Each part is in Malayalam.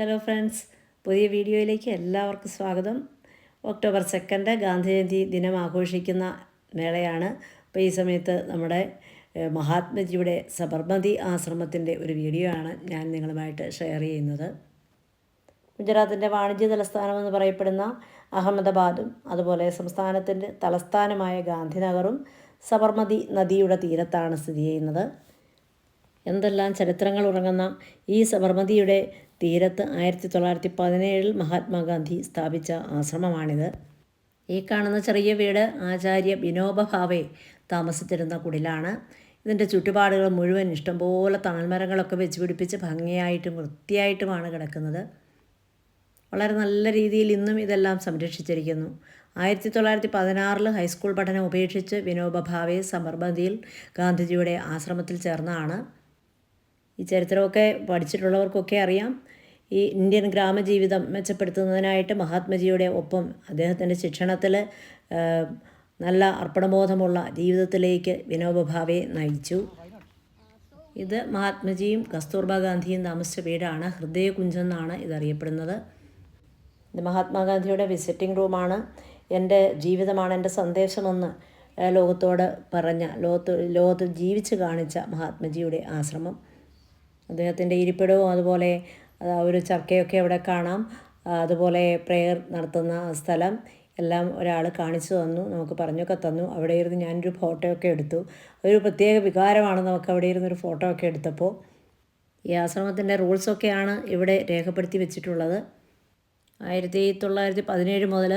ഹലോ ഫ്രണ്ട്സ് പുതിയ വീഡിയോയിലേക്ക് എല്ലാവർക്കും സ്വാഗതം. ഒക്ടോബർ സെക്കൻഡ് ഗാന്ധിജയന്തി ദിനം ആഘോഷിക്കുന്ന മേളയാണ്. അപ്പോൾ ഈ സമയത്ത് നമ്മുടെ മഹാത്മജിയുടെ സബർമതി ആശ്രമത്തിന്റെ ഒരു വീഡിയോ ആണ് ഞാൻ നിങ്ങളുമായിട്ട് ഷെയർ ചെയ്യുന്നത്. ഗുജറാത്തിന്റെ വാണിജ്യ തലസ്ഥാനമെന്ന് പറയപ്പെടുന്ന അഹമ്മദാബാദും അതുപോലെ സംസ്ഥാനത്തിന്റെ തലസ്ഥാനമായ ഗാന്ധിനഗറും സബർമതി നദിയുടെ തീരത്താണ് സ്ഥിതി ചെയ്യുന്നത്. എന്തെല്ലാം ചരിത്രങ്ങൾ ഉറങ്ങുന്ന ഈ സബർമതിയുടെ തീരത്ത് ആയിരത്തി തൊള്ളായിരത്തി പതിനേഴിൽ മഹാത്മാഗാന്ധി സ്ഥാപിച്ച ആശ്രമമാണിത്. ഈ കാണുന്ന ചെറിയ വീട് ആചാര്യ വിനോബ ഭാവെ താമസിച്ചിരുന്ന കുടിലാണ്. ഇതിന്റെ ചുറ്റുപാടുകൾ മുഴുവൻ ഇഷ്ടംപോലെ തണൽമരങ്ങളൊക്കെ വെച്ച് പിടിപ്പിച്ച് ഭംഗിയായിട്ടും വൃത്തിയായിട്ടുമാണ് കിടക്കുന്നത്. വളരെ നല്ല രീതിയിൽ ഇന്നും ഇതെല്ലാം സംരക്ഷിച്ചിരിക്കുന്നു. ആയിരത്തി തൊള്ളായിരത്തി പതിനാറിൽ ഹൈസ്കൂൾ പഠനം ഉപേക്ഷിച്ച് വിനോബ ഭാവെ സമർബന്ധിയിൽ ഗാന്ധിജിയുടെ ആശ്രമത്തിൽ ചേർന്നതാണ്. ഈ ചരിത്രമൊക്കെ പഠിച്ചിട്ടുള്ളവർക്കൊക്കെ അറിയാം. ഈ ഇന്ത്യൻ ഗ്രാമജീവിതം മെച്ചപ്പെടുത്തുന്നതിനായിട്ട് മഹാത്മജിയുടെ ഒപ്പം അദ്ദേഹത്തിന്റെ ശിക്ഷണത്തിൽ നല്ല അർപ്പണബോധമുള്ള ജീവിതത്തിലേക്ക് വിനോബ ഭാവെ നയിച്ചു. ഇത് മഹാത്മജിയും കസ്തൂർബ ഗാന്ധിയും താമസിച്ച വീടാണ്. ഹൃദയകുഞ്ചെന്നാണ് ഇതറിയപ്പെടുന്നത്. ഇത് മഹാത്മാഗാന്ധിയുടെ വിസിറ്റിംഗ് റൂമാണ്. എന്റെ ജീവിതമാണ് എന്റെ സന്ദേശമെന്ന് ലോകത്തോട് പറഞ്ഞ ലോകത്ത് ലോകത്ത് ജീവിച്ച് കാണിച്ച മഹാത്മജിയുടെ ആശ്രമം. അദ്ദേഹത്തിന്റെ ഇരിപ്പിടവും അതുപോലെ ഒരു ചർക്കയൊക്കെ അവിടെ കാണാം. അതുപോലെ പ്രെയർ നടത്തുന്ന സ്ഥലം എല്ലാം ഒരാൾ കാണിച്ചു തന്നു നമുക്ക് പറഞ്ഞൊക്കെ തന്നു. അവിടെ ഇരുന്ന് ഞാനൊരു ഫോട്ടോ ഒക്കെ എടുത്തു. ഒരു പ്രത്യേക വികാരമാണ് നമുക്ക് അവിടെ ഇരുന്നൊരു ഫോട്ടോ ഒക്കെ എടുത്തപ്പോൾ. ഈ ആശ്രമത്തിന്റെ റൂൾസൊക്കെയാണ് ഇവിടെ രേഖപ്പെടുത്തി വെച്ചിട്ടുള്ളത്. ആയിരത്തി തൊള്ളായിരത്തി പതിനേഴ് മുതൽ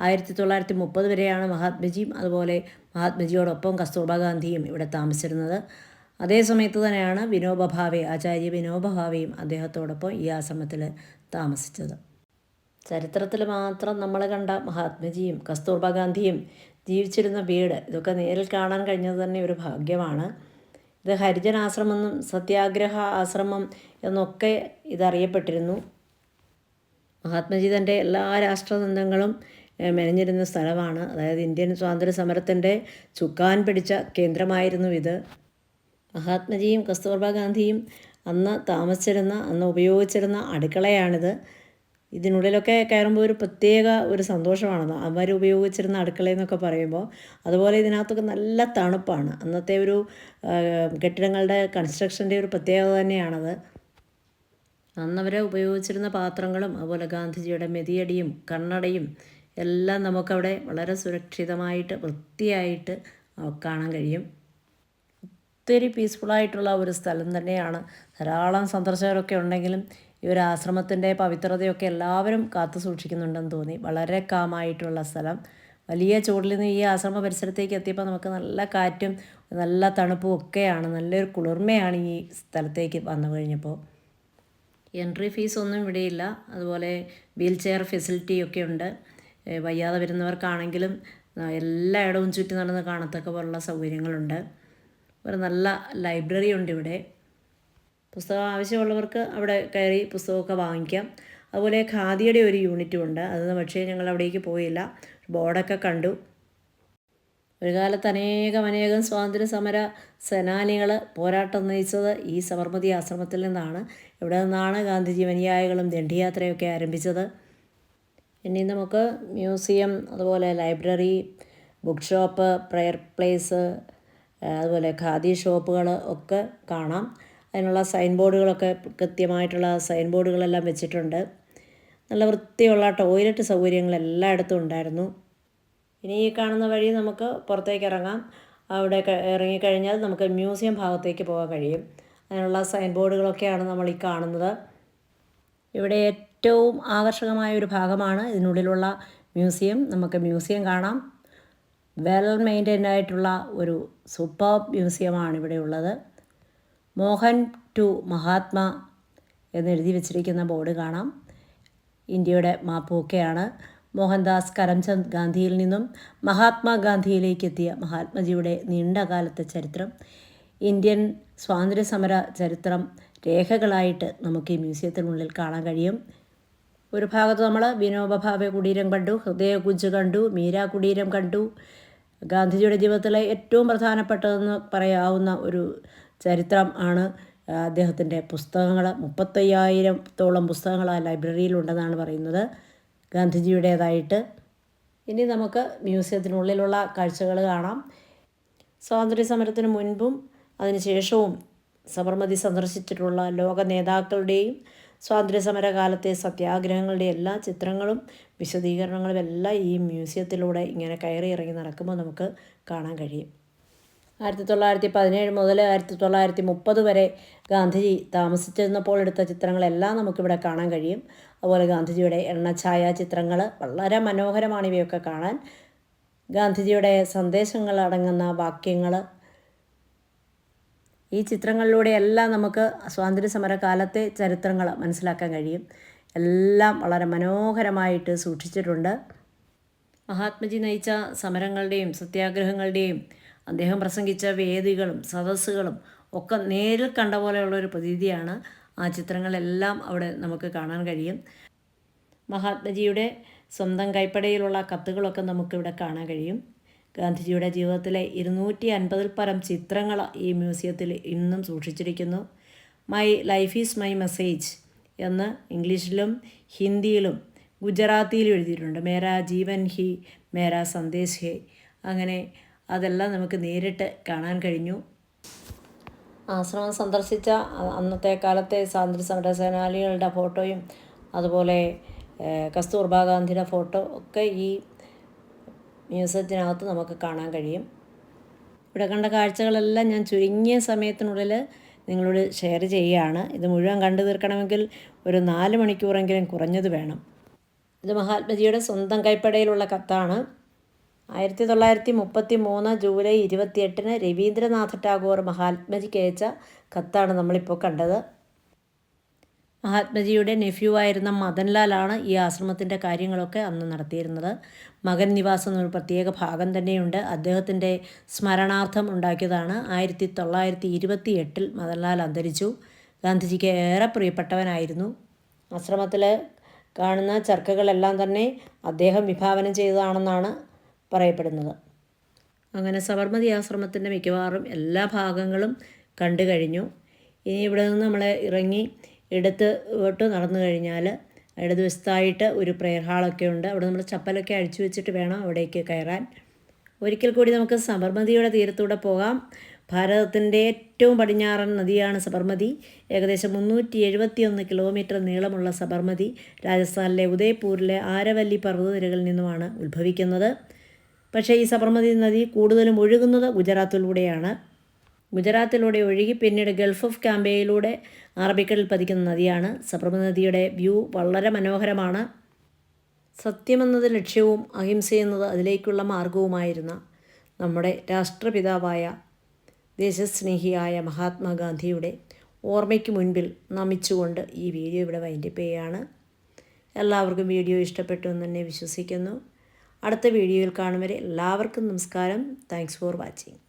ആയിരത്തി തൊള്ളായിരത്തി മുപ്പത് വരെയാണ് മഹാത്മജിയും അതുപോലെ മഹാത്മജിയോടൊപ്പം കസ്തൂർബ ഗാന്ധിയും ഇവിടെ താമസിച്ചിരുന്നത്. അതേ സമയത്ത് തന്നെയാണ് വിനോബഭാവെ ആചാര്യ വിനോബ ഭാവെയും അദ്ദേഹത്തോടൊപ്പം ഈ ആശ്രമത്തിൽ താമസിച്ചത്. ചരിത്രത്തിൽ മാത്രം നമ്മൾ കണ്ട മഹാത്മജിയും കസ്തൂർബ ഗാന്ധിയും ജീവിച്ചിരുന്ന വീട് ഇതൊക്കെ നേരിൽ കാണാൻ കഴിഞ്ഞത് തന്നെ ഒരു ഭാഗ്യമാണ്. ഇത് ഹരിജൻ ആശ്രമെന്നും സത്യാഗ്രഹ ആശ്രമം എന്നൊക്കെ ഇതറിയപ്പെട്ടിരുന്നു. മഹാത്മജി തന്റെ എല്ലാ രാഷ്ട്രതന്ത്രങ്ങളും മെനഞ്ഞിരുന്ന സ്ഥലമാണ്. അതായത് ഇന്ത്യൻ സ്വാതന്ത്ര്യ സമരത്തിന്റെ ചുക്കാൻ പിടിച്ച കേന്ദ്രമായിരുന്നു ഇത്. മഹാത്മജിയും കസ്തൂർബ ഗാന്ധിയും അന്ന് താമസിച്ചിരുന്ന അന്ന് ഉപയോഗിച്ചിരുന്ന അടുക്കളയാണിത്. ഇതിനുള്ളിലൊക്കെ കയറുമ്പോൾ ഒരു പ്രത്യേക ഒരു സന്തോഷമാണെന്ന് അവർ ഉപയോഗിച്ചിരുന്ന അടുക്കളയെന്നൊക്കെ പറയുമ്പോൾ അതുപോലെ ഇതിനകത്തൊക്കെ നല്ല തണുപ്പാണ്. അന്നത്തെ ഒരു കെട്ടിടങ്ങളുടെ കൺസ്ട്രക്ഷന്റെ ഒരു പ്രത്യേകത തന്നെയാണത്. അന്നവരെ ഉപയോഗിച്ചിരുന്ന പാത്രങ്ങളും അതുപോലെ ഗാന്ധിജിയുടെ മെതിയടിയും കണ്ണടയും എല്ലാം നമുക്കവിടെ വളരെ സുരക്ഷിതമായിട്ട് വൃത്തിയായിട്ട് കാണാൻ കഴിയും. ഒത്തിരി പീസ്ഫുള്ളായിട്ടുള്ള ഒരു സ്ഥലം തന്നെയാണ്. ധാരാളം സന്ദർശകരൊക്കെ ഉണ്ടെങ്കിലും ഈ ഒരു ആശ്രമത്തിന്റെ പവിത്രതയൊക്കെ എല്ലാവരും കാത്തു സൂക്ഷിക്കുന്നുണ്ടെന്ന് തോന്നി. വളരെ കാമായിട്ടുള്ള സ്ഥലം. വലിയ ചൂടിൽ നിന്ന് ഈ ആശ്രമ പരിസരത്തേക്ക് എത്തിയപ്പോൾ നമുക്ക് നല്ല കാറ്റും നല്ല തണുപ്പും ഒക്കെയാണ് നല്ലൊരു കുളിർമയാണ് ഈ സ്ഥലത്തേക്ക് വന്നു കഴിഞ്ഞപ്പോൾ. എൻട്രി ഫീസ് ഒന്നും ഇവിടെയില്ല അതുപോലെ വീൽ ചെയർ ഫെസിലിറ്റി ഒക്കെ ഉണ്ട്. വയ്യാതെ വരുന്നവർക്കാണെങ്കിലും എല്ലായിടവും ചുറ്റി നടന്ന് കാണത്തക്ക പോലുള്ള സൗകര്യങ്ങളുണ്ട്. ഒരു നല്ല ലൈബ്രറി ഉണ്ട് ഇവിടെ. പുസ്തകം ആവശ്യമുള്ളവർക്ക് അവിടെ കയറി പുസ്തകമൊക്കെ വാങ്ങിക്കാം. അതുപോലെ ഖാദിയുടെ ഒരു യൂണിറ്റും ഉണ്ട്. അത് പക്ഷേ ഞങ്ങൾ അവിടേക്ക് പോയില്ല. ബോർഡൊക്കെ കണ്ടു. ഒരു കാലത്ത് അനേകം അനേകം സ്വാതന്ത്ര്യ സമര സേനാനികൾ പോരാട്ടം നയിച്ചത് ഈ സബർമതി ആശ്രമത്തിൽ നിന്നാണ്. ഇവിടെ നിന്നാണ് ഗാന്ധിജി അനുയായികളും ദണ്ഡിയാത്രയൊക്കെ ആരംഭിച്ചത്. ഇനി നമുക്ക് മ്യൂസിയം അതുപോലെ library book shop prayer place അതുപോലെ ഖാദി ഷോപ്പുകൾ ഒക്കെ കാണാം. അതിനുള്ള സൈൻ ബോർഡുകളൊക്കെ കൃത്യമായിട്ടുള്ള സൈൻ ബോർഡുകളെല്ലാം വെച്ചിട്ടുണ്ട്. നല്ല വൃത്തിയുള്ള ടോയ്ലറ്റ് സൗകര്യങ്ങൾ എല്ലായിടത്തും ഉണ്ടായിരുന്നു. ഇനി ഈ കാണുന്ന വഴി നമുക്ക് പുറത്തേക്ക് ഇറങ്ങാം. അവിടെ ഇറങ്ങിക്കഴിഞ്ഞാൽ നമുക്ക് മ്യൂസിയം ഭാഗത്തേക്ക് പോകാൻ കഴിയും. അതിനുള്ള സൈൻ ബോർഡുകളൊക്കെയാണ് നമ്മൾ ഈ കാണുന്നത്. ഇവിടെ ഏറ്റവും ആകർഷകമായ ഒരു ഭാഗമാണ് ഇതിനുള്ളിലുള്ള മ്യൂസിയം. നമുക്ക് മ്യൂസിയം കാണാം. വെൽ മെയിന്റൈൻഡ് ആയിട്ടുള്ള ഒരു സൂപ്പർ മ്യൂസിയമാണ് ഇവിടെ ഉള്ളത്. മോഹൻ ടു മഹാത്മ എന്നെഴുതി വെച്ചിരിക്കുന്ന ബോർഡ് കാണാം. ഇന്ത്യയുടെ മാപ്പൊക്കെയാണ് മോഹൻദാസ് കരംചന്ദ് ഗാന്ധിയിൽ നിന്നും മഹാത്മാഗാന്ധിയിലേക്ക് എത്തിയ മഹാത്മജിയുടെ നീണ്ടകാലത്തെ ചരിത്രം ഇന്ത്യൻ സ്വാതന്ത്ര്യസമര ചരിത്രം രേഖകളായിട്ട് നമുക്ക് ഈ മ്യൂസിയത്തിനുള്ളിൽ കാണാൻ കഴിയും. ഒരു ഭാഗത്ത് നമ്മൾ വിനോബ ഭാവെ കുടീരം കണ്ടു ഹൃദയകുഞ്ച് കണ്ടു മീര കുടീരം കണ്ടു ഗാന്ധിജിയുടെ ജീവിതത്തിലെ ഏറ്റവും പ്രധാനപ്പെട്ടതെന്ന് പറയാവുന്ന ഒരു ചരിത്രം ആണ് അദ്ദേഹത്തിന്റെ പുസ്തകങ്ങൾ. മുപ്പത്തയ്യായിരത്തോളം പുസ്തകങ്ങൾ ആ ലൈബ്രറിയിലുണ്ടെന്നാണ് പറയുന്നത്. ഗാന്ധിജിയുടേതായിട്ട്. ഇനി നമുക്ക് മ്യൂസിയത്തിനുള്ളിലുള്ള കാഴ്ചകൾ കാണാം. സ്വാതന്ത്ര്യ സമരത്തിന് മുൻപും അതിനുശേഷവും സബർമതി സന്ദർശിച്ചിട്ടുള്ള ലോക നേതാക്കളുടെയും സ്വാതന്ത്ര്യ സമര കാലത്തെ സത്യാഗ്രഹങ്ങളുടെ എല്ലാ ചിത്രങ്ങളും വിശദീകരണങ്ങളും എല്ലാം ഈ മ്യൂസിയത്തിലൂടെ ഇങ്ങനെ കയറി ഇറങ്ങി നടക്കുമ്പോൾ നമുക്ക് കാണാൻ കഴിയും. ആയിരത്തി തൊള്ളായിരത്തി പതിനേഴ് മുതൽ ആയിരത്തി തൊള്ളായിരത്തി മുപ്പത് വരെ ഗാന്ധിജി താമസിച്ചിരുന്നപ്പോൾ എടുത്ത ചിത്രങ്ങളെല്ലാം നമുക്കിവിടെ കാണാൻ കഴിയും. അതുപോലെ ഗാന്ധിജിയുടെ എണ്ണഛായ ചിത്രങ്ങൾ വളരെ മനോഹരമാണ് ഇവയൊക്കെ കാണാൻ. ഗാന്ധിജിയുടെ സന്ദേശങ്ങൾ അടങ്ങുന്ന വാക്യങ്ങൾ ഈ ചിത്രങ്ങളിലൂടെയെല്ലാം നമുക്ക് സ്വാതന്ത്ര്യ സമര കാലത്തെ ചരിത്രങ്ങൾ മനസ്സിലാക്കാൻ കഴിയും. എല്ലാം വളരെ മനോഹരമായിട്ട് സൂക്ഷിച്ചിട്ടുണ്ട്. മഹാത്മജി നയിച്ച സമരങ്ങളുടെയും സത്യാഗ്രഹങ്ങളുടെയും അദ്ദേഹം പ്രസംഗിച്ച വേദികളും സദസ്സുകളും ഒക്കെ നേരിൽ കണ്ട പോലെയുള്ളൊരു പ്രതീതിയാണ് ആ ചിത്രങ്ങളെല്ലാം അവിടെ നമുക്ക് കാണാൻ കഴിയും. മഹാത്മജിയുടെ സ്വന്തം കൈപ്പടയിലുള്ള കത്തുകളൊക്കെ നമുക്കിവിടെ കാണാൻ കഴിയും. ഗാന്ധിജിയുടെ ജീവിതത്തിലെ ഇരുന്നൂറ്റി അൻപതിൽ പരം ചിത്രങ്ങൾ ഈ മ്യൂസിയത്തിൽ ഇന്നും സൂക്ഷിച്ചിരിക്കുന്നു. My life is my message എന്ന് ഇംഗ്ലീഷിലും ഹിന്ദിയിലും ഗുജറാത്തിയിലും എഴുതിയിട്ടുണ്ട്. മേരാ ജീവൻ ഹി മേരാ സന്ദേശ് ഹേ. അങ്ങനെ അതെല്ലാം നമുക്ക് നേരിട്ട് കാണാൻ കഴിഞ്ഞു. ആശ്രമം സന്ദർശിച്ച അന്നത്തെ കാലത്തെ സ്വാതന്ത്ര്യ സമര സേനാനികളുടെ ഫോട്ടോയും അതുപോലെ കസ്തൂർബാ ഗാന്ധിയുടെ ഫോട്ടോ ഒക്കെ ഈ മ്യൂസിയത്തിനകത്ത് നമുക്ക് കാണാൻ കഴിയും. ഇവിടെ കണ്ട കാഴ്ചകളെല്ലാം ഞാൻ ചുരുങ്ങിയ സമയത്തിനുള്ളിൽ നിങ്ങളോട് ഷെയർ ചെയ്യുകയാണ്. ഇത് മുഴുവൻ കണ്ടു തീർക്കണമെങ്കിൽ ഒരു നാല് മണിക്കൂറെങ്കിലും കുറഞ്ഞത് വേണം. ഇത് മഹാത്മജിയുടെ സ്വന്തം കൈപ്പടയിലുള്ള കത്താണ്. ആയിരത്തി തൊള്ളായിരത്തി മുപ്പത്തി മൂന്ന് ജൂലൈ ഇരുപത്തിയെട്ടിന് രവീന്ദ്രനാഥ ടാഗോർ മഹാത്മജിക്ക് അയച്ച കത്താണ് നമ്മളിപ്പോൾ കണ്ടത്. മഹാത്മജിയുടെ നെഫ്യൂ ആയിരുന്ന മദൻലാലാണ് ഈ ആശ്രമത്തിന്റെ കാര്യങ്ങളൊക്കെ അന്ന് നടത്തിയിരുന്നത്. മകൻ നിവാസം എന്നൊരു പ്രത്യേക ഭാഗം തന്നെയുണ്ട്. അദ്ദേഹത്തിന്റെ സ്മരണാർത്ഥം ഉണ്ടാക്കിയതാണ്. ആയിരത്തി തൊള്ളായിരത്തി ഇരുപത്തി എട്ടിൽ മദൻലാൽ അന്തരിച്ചു. ഗാന്ധിജിക്ക് ഏറെ പ്രിയപ്പെട്ടവനായിരുന്നു. ആശ്രമത്തിൽ കാണുന്ന ചർക്കകളെല്ലാം തന്നെ അദ്ദേഹം വിഭാവനം ചെയ്തതാണെന്നാണ് പറയപ്പെടുന്നത്. അങ്ങനെ സബർമതി ആശ്രമത്തിന്റെ മിക്കവാറും എല്ലാ ഭാഗങ്ങളും കണ്ടു കഴിഞ്ഞു ഇനി ഇവിടെ നിന്ന് നമ്മൾ ഇറങ്ങി എടുത്ത് ഇട്ട് നടന്നു കഴിഞ്ഞാൽ ഇടതുവശത്തായിട്ട് ഒരു പ്രെയർ ഹാളൊക്കെ ഉണ്ട്. അവിടെ നമ്മൾ ചപ്പലൊക്കെ അഴിച്ചു വെച്ചിട്ട് വേണം അവിടേക്ക് കയറാൻ. ഒരിക്കൽ കൂടി നമുക്ക് സബർമതിയുടെ തീരത്തൂടെ പോകാം. ഭാരതത്തിന്റെ ഏറ്റവും പടിഞ്ഞാറൻ നദിയാണ് സബർമതി. ഏകദേശം മുന്നൂറ്റി എഴുപത്തി ഒന്ന് കിലോമീറ്റർ നീളമുള്ള സബർമതി രാജസ്ഥാനിലെ ഉദയ്പൂരിലെ ആരവല്ലി പർവതനിരകളിൽ നിന്നുമാണ് ഉത്ഭവിക്കുന്നത്. പക്ഷേ ഈ സബർമതി നദി കൂടുതലും ഒഴുകുന്നത് ഗുജറാത്തിലൂടെയാണ്. ഗുജറാത്തിലൂടെ ഒഴുകി പിന്നീട് ഗൾഫ് ഓഫ് ക്യാമ്പയിലൂടെ അറബിക്കടലിൽ പതിക്കുന്ന നദിയാണ്. സബർമതി നദിയുടെ വ്യൂ വളരെ മനോഹരമാണ്. സത്യമെന്നത് ലക്ഷ്യവും അഹിംസ അഹിംസയെന്നത് അതിലേക്കുള്ള മാർഗവുമായിരുന്ന നമ്മുടെ രാഷ്ട്രപിതാവായ ദേശസ്നേഹിയായ മഹാത്മാഗാന്ധിയുടെ ഓർമ്മയ്ക്ക് മുൻപിൽ നമിച്ചുകൊണ്ട് ഈ വീഡിയോ ഇവിടെ വൈൻഡപ്പ് ചെയ്യുകയാണ് എല്ലാവർക്കും വീഡിയോ ഇഷ്ടപ്പെട്ടു എന്ന് തന്നെ വിശ്വസിക്കുന്നു. അടുത്ത വീഡിയോയിൽ കാണും എല്ലാവർക്കും നമസ്കാരം. Thanks for watching